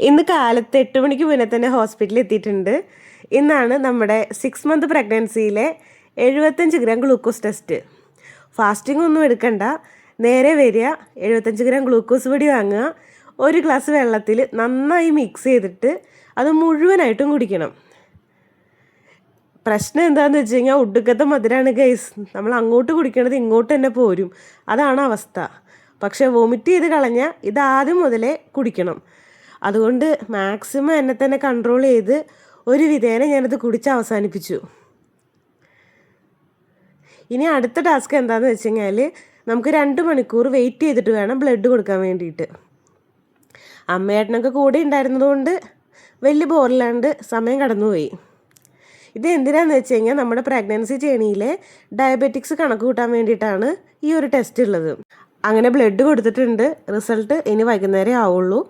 ഇന്ന് കാലത്ത് എട്ട് മണിക്ക് മുന്നേ തന്നെ ഹോസ്പിറ്റലിൽ എത്തിയിട്ടുണ്ട്. ഇന്നാണ് നമ്മുടെ സിക്സ് മന്ത് പ്രഗ്നൻസിയിലെ എഴുപത്തഞ്ച് ഗ്രാം ഗ്ലൂക്കോസ് ടെസ്റ്റ് ഫാസ്റ്റിംഗ് ഒന്നും എടുക്കണ്ട. നേരെ വരിക എഴുപത്തഞ്ച് ഗ്രാം ഗ്ലൂക്കോസ് പൊടി വാങ്ങുക. ഒരു ഗ്ലാസ് വെള്ളത്തിൽ നന്നായി മിക്സ് ചെയ്തിട്ട് അത് മുഴുവനായിട്ടും കുടിക്കണം. പ്രശ്നം എന്താണെന്ന് വെച്ച് കഴിഞ്ഞാൽ ഒടുക്കത്തെ മധുരമാണ് ഗൈസ് നമ്മൾ അങ്ങോട്ട് കുടിക്കണത് ഇങ്ങോട്ട് തന്നെ പോരും. അതാണ് അവസ്ഥ. പക്ഷേ വോമിറ്റ് ചെയ്ത് കളഞ്ഞാൽ ഇത് ആദ്യം മുതലേ കുടിക്കണം. അതുകൊണ്ട് മാക്സിമം എന്നെ തന്നെ കൺട്രോൾ ചെയ്ത് ഒരു വിധേന ഞാനത് കുടിച്ച് അവസാനിപ്പിച്ചു. ഇനി അടുത്ത ടാസ്ക് എന്താണെന്ന് വെച്ച് കഴിഞ്ഞാൽ നമുക്ക് രണ്ട് മണിക്കൂർ വെയിറ്റ് ചെയ്തിട്ട് വേണം ബ്ലഡ് കൊടുക്കാൻ വേണ്ടിയിട്ട്. അമ്മയേട്ടനൊക്കെ കൂടെ ഉണ്ടായിരുന്നതുകൊണ്ട് വലിയ ബോറില്ലാണ്ട് സമയം കടന്നുപോയി. ഇത് എന്തിനാന്ന് വെച്ച് കഴിഞ്ഞാൽ നമ്മുടെ പ്രഗ്നൻസി ചേണിയിലെ ഡയബറ്റിക്സ് കണക്ക് കൂട്ടാൻ വേണ്ടിയിട്ടാണ് ഈ ഒരു ടെസ്റ്റ് ഉള്ളത്. അങ്ങനെ ബ്ലഡ് കൊടുത്തിട്ടുണ്ട്. റിസൾട്ട് ഇനി വൈകുന്നേരം ആവുള്ളൂ.